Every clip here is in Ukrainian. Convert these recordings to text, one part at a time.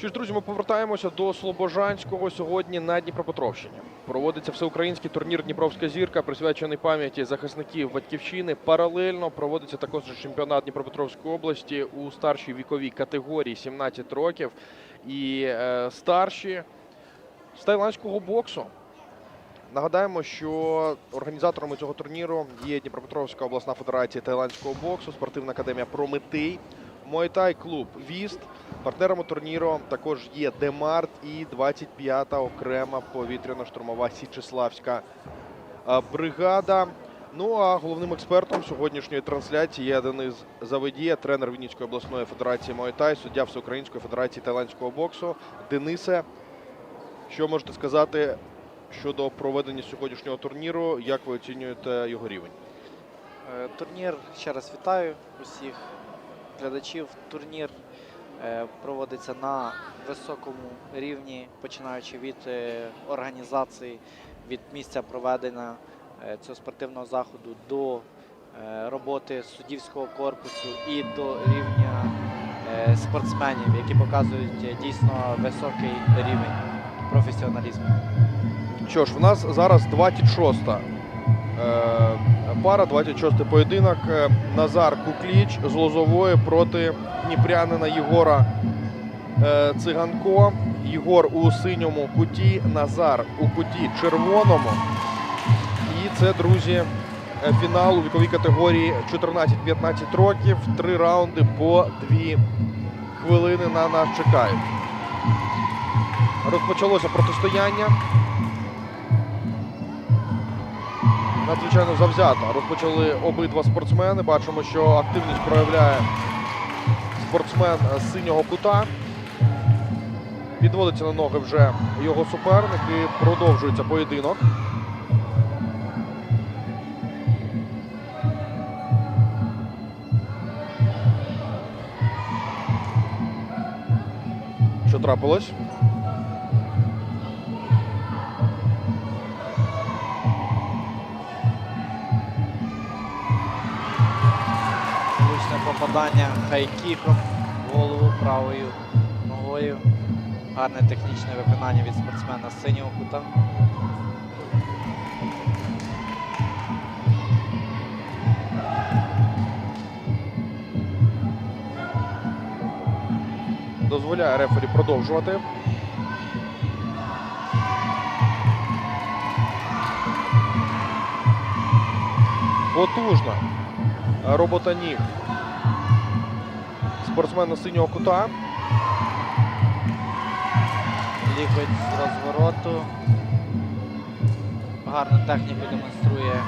Що ж, друзі, ми повертаємося до Слобожанського сьогодні на Дніпропетровщині. Проводиться всеукраїнський турнір Дніпровська зірка, присвячений пам'яті захисників батьківщини. Паралельно проводиться також чемпіонат Дніпропетровської області у старшій віковій категорії 17 років і е, старші з тайландського боксу. Нагадаємо, що організаторами цього турніру є Дніпропетровська обласна федерація тайландського боксу, спортивна академія Прометей, Мойтай клуб Віст. Партнерами турніру також є Демарт і 25-та окрема повітряно-штурмова Січеславська бригада. Ну а головним експертом сьогоднішньої трансляції є Денис Заведія, тренер Вінницької обласної федерації Мойтай, суддя Всеукраїнської федерації тайландського боксу. Денисе, що можете сказати щодо проведення сьогоднішнього турніру? Як ви оцінюєте його рівень? Е, Турнір ще раз вітаю усіх глядачів. Турнір проводиться на високому рівні, починаючи від е, організації, від місця проведення е, цього спортивного заходу до е, роботи суддівського корпусу і до рівня е, спортсменів, які показують е, дійсно високий рівень професіоналізму. Що ж, в нас зараз 26-та пара, 26-й поєдинок. Е, Назар Кукліч з Лозової проти дніпрянина Єгора е, Циганко. Єгор у синьому куті, Назар у куті червоному. І це, друзі, е, фінал у віковій категорії 14-15 років. Три раунди по дві хвилини на нас чекають. Розпочалося протистояння. Надзвичайно завзято. Розпочали обидва спортсмени. Бачимо, що активність проявляє спортсмен з синього кута. Підводиться на ноги вже його суперник і продовжується поєдинок. Що трапилось? Попадання хайкіком голову правою ногою. Гарне технічне виконання від спортсмена синього кута. Дозволяє рефері продовжувати. Потужна робота ніг спортсмена синього кута. Лікоть з розвороту. Гарну техніку демонструє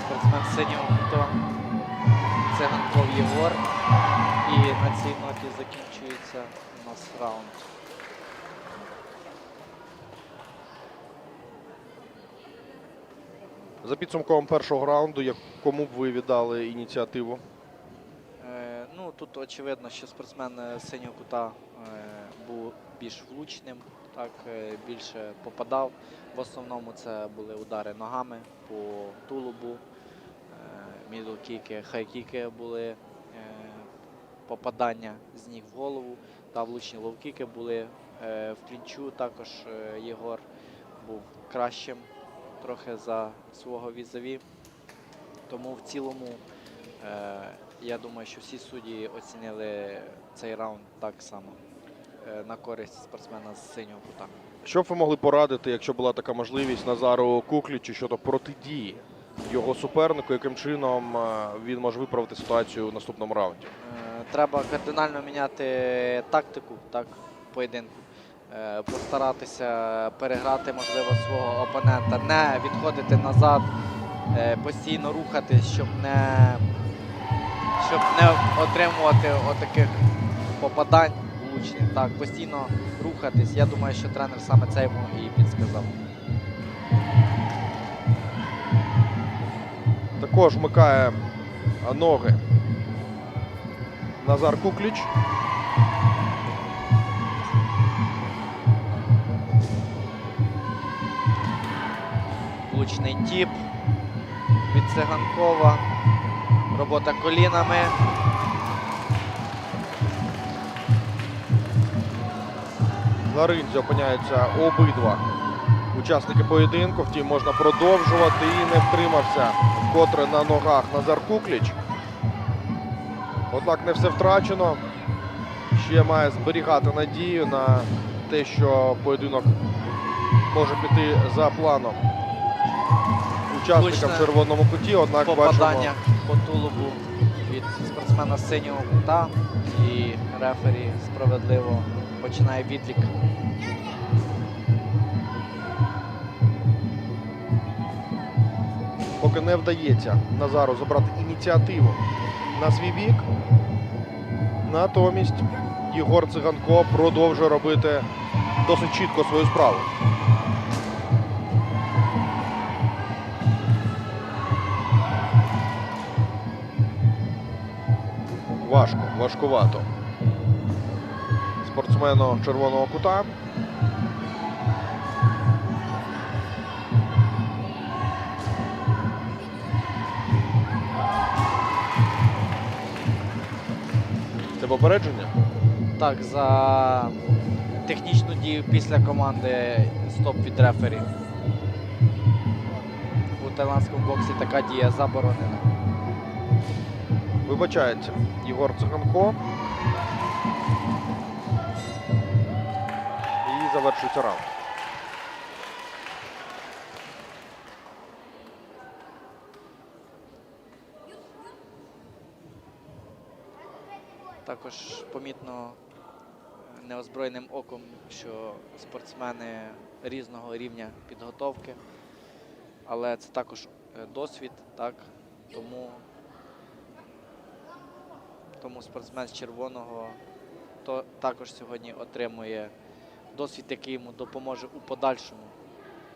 спортсмен синього кута. Циганков Єгор. І на цій ноті закінчується у нас раунд. За підсумком першого раунду, як- кому б ви віддали ініціативу? Тут очевидно, що спортсмен е, синього кута е, був більш влучним, так, е, більше попадав. В основному це були удари ногами по тулубу, мідл-кіки, були е, попадання з ніг в голову та влучні лоу-кіки були. В клінчу також Єгор був кращим трохи за свого візаві. Тому в цілому я думаю, що всі судді оцінили цей раунд так само е, на користь спортсмена з синього кута. Що б ви могли порадити, якщо була така можливість Назару Куклічу щодо протидії його супернику, яким чином е, він може виправити ситуацію у наступному раунді? Е, Треба кардинально міняти тактику так, поєдинку. Постаратися переграти, можливо, свого опонента, не відходити назад, постійно рухатись, щоб не, щоб не отримувати отаких попадань влучних. Так, постійно рухатись. Я думаю, що тренер саме це йому і підсказав. Також вмикає ноги Назар Кукліч. Влучний тіп від Циганкова. Робота колінами. На ринзі опиняються обидва учасники поєдинку. Втім, можна продовжувати і не втримався вкотре на ногах Назар Кукліч. Однак не все втрачено. Ще має зберігати надію на те, що поєдинок може піти за планом учасникам в червоному куті. Однак бачимо, по тулубу від спортсмена синього кута. І рефері справедливо починає відлік. поки не вдається Назару забрати ініціативу на свій бік. Натомість Єгор Циганко продовжує робити досить чітко свою справу. Важко, важкувато. Спортсмену червоного кута. Це попередження? Так, за технічну дію після команди стоп від рефері. У таїландському боксі така дія заборонена. Вибачається Єгор Циганко. І завершується раунд. Також помітно е, неозброєним оком, що спортсмени різного рівня підготовки, але це також е, досвід, так? Тому, тому спортсмен з червоного то також сьогодні отримує досвід, який йому допоможе у подальшому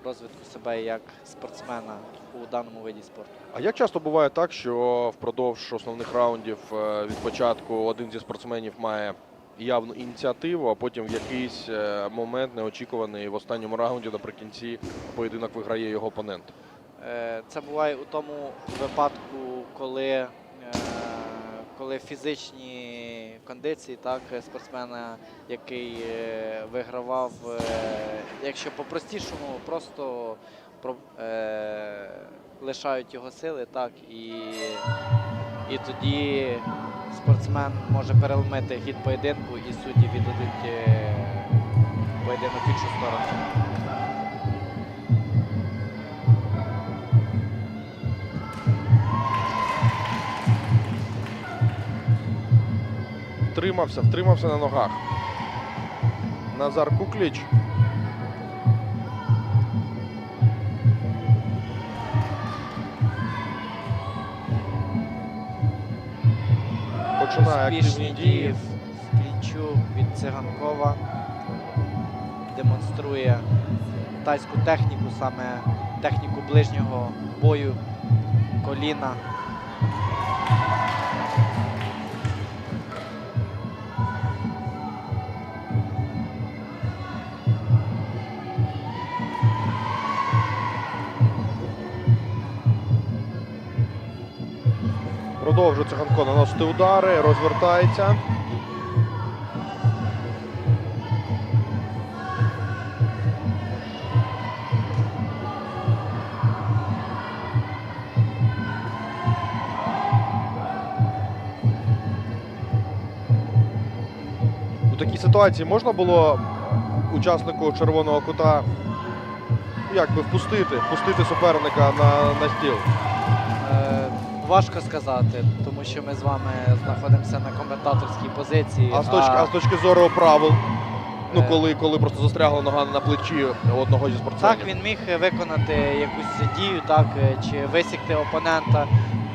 розвитку себе як спортсмена у даному виді спорту. А як часто буває так, що впродовж основних раундів е, від початку один зі спортсменів має явну ініціативу, а потім в якийсь е, момент неочікуваний в останньому раунді наприкінці поєдинок виграє його опонент? Е, Це буває у тому випадку, коли, коли фізичні кондиції так, спортсмена, який е, вигравав, е, якщо по-простішому, просто про- е, лишають його сили, так, і, і тоді спортсмен може переломити хід поєдинку і судді віддадуть е, поєдинок в іншу сторону. Втримався, втримався на ногах. Назар Кукліч. Починає активні дії клінчу від Циганкова. Демонструє тайську техніку, саме техніку ближнього бою, коліна. Продовжує Циганко наносити удари, розвертається. У такій ситуації можна було учаснику червоного кута як би впустити, впустити суперника на, на стіл. Важко сказати, тому що ми з вами знаходимося на коментаторській позиції. А з точки, а з точки зору правил, ну Е. коли, коли просто застрягла нога на плечі одного зі спортсменів. Так, він міг виконати якусь дію, так, е, чи висікти опонента,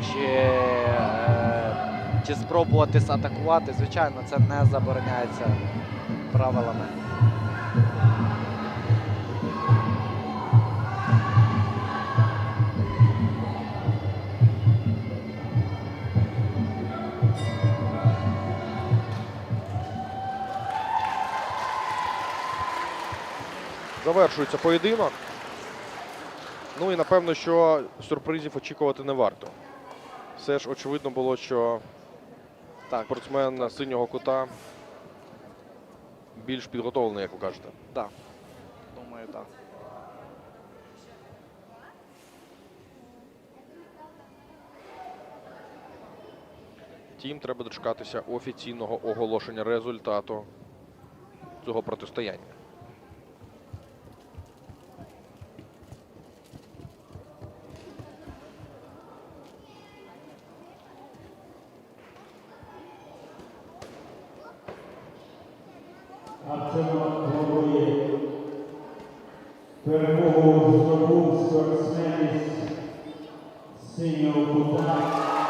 чи, е, чи спробувати атакувати. Звичайно, це не забороняється правилами. Завершується поєдинок. Ну і напевно, що сюрпризів очікувати не варто. Все ж очевидно було, що Так, спортсмен синього кута більш підготовлений, як ви кажете. Да. Думаю, так. Втім, треба дочекатися офіційного оголошення результату цього протистояння. Перемогу здобув спортсмен із синього кута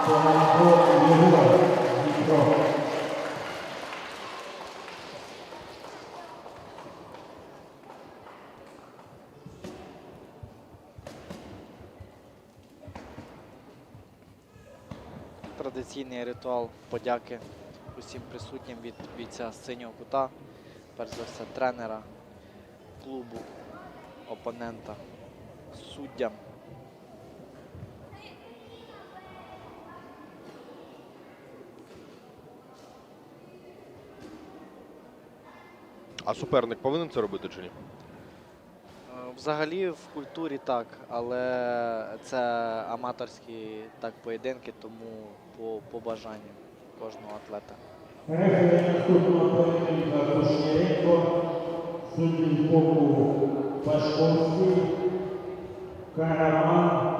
Полянко Єгор Дніпро. Традиційний ритуал подяки усім присутнім від бійця синього кута, перш за все тренера, клубу, опонента, суддям. А суперник повинен це робити чи ні? Е, Взагалі в культурі так, але це аматорські так поєдинки, тому по, по бажанню кожного атлета. Рефері наступного поєдинка Кушніренко, судді боку Пашковський, Караман